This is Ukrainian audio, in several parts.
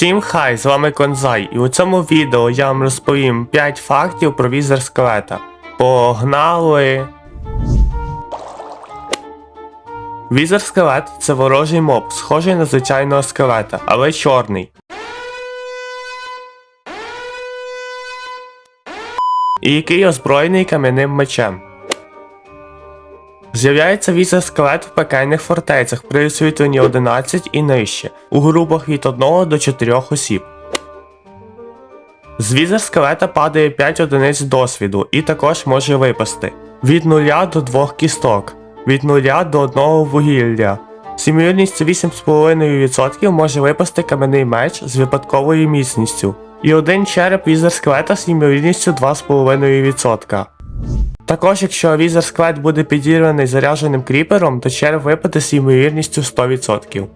Всім хай, з вами Конзай, і у цьому відео я вам розповім 5 фактів про візер скелета. Погнали! Візер скелет це ворожий моб, схожий на звичайного скелета, але чорний. І який озброєний кам'яним мечем. З'являється візер скелет в пекельних фортецях при освітленні 11 і нижче, у групах від 1 до 4 осіб. З візер скелета падає 5 одиниць досвіду і також може випасти від 0 до 2 кісток, від 0 до 1 вугілля. З ймовірністю 8,5% може випасти кам'яний меч з випадковою міцністю. І один череп візер скелета з ймовірністю 2,5%. Також, якщо візер скелет буде підірваний зарядженим кріпером, то черв випаде з ймовірністю 100%.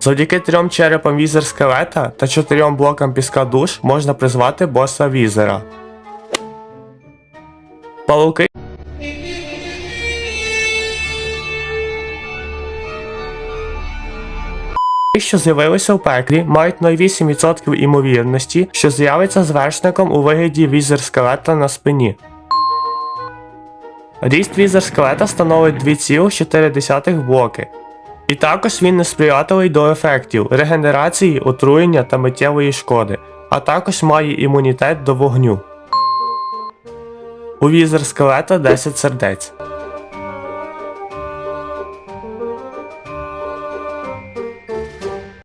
Завдяки трьом черепам візер скелета та чотирьом блокам піска душ можна призвати боса візера. Павуки що з'явилися в пеклі, мають 0,8% імовірності, що з'явиться з вершником у вигляді візер скелета на спині. Ріст візер скелета становить 2,4 блоки. І також він несприятливий до ефектів регенерації, отруєння та миттєвої шкоди, а також має імунітет до вогню. У візер скелета 10 сердець.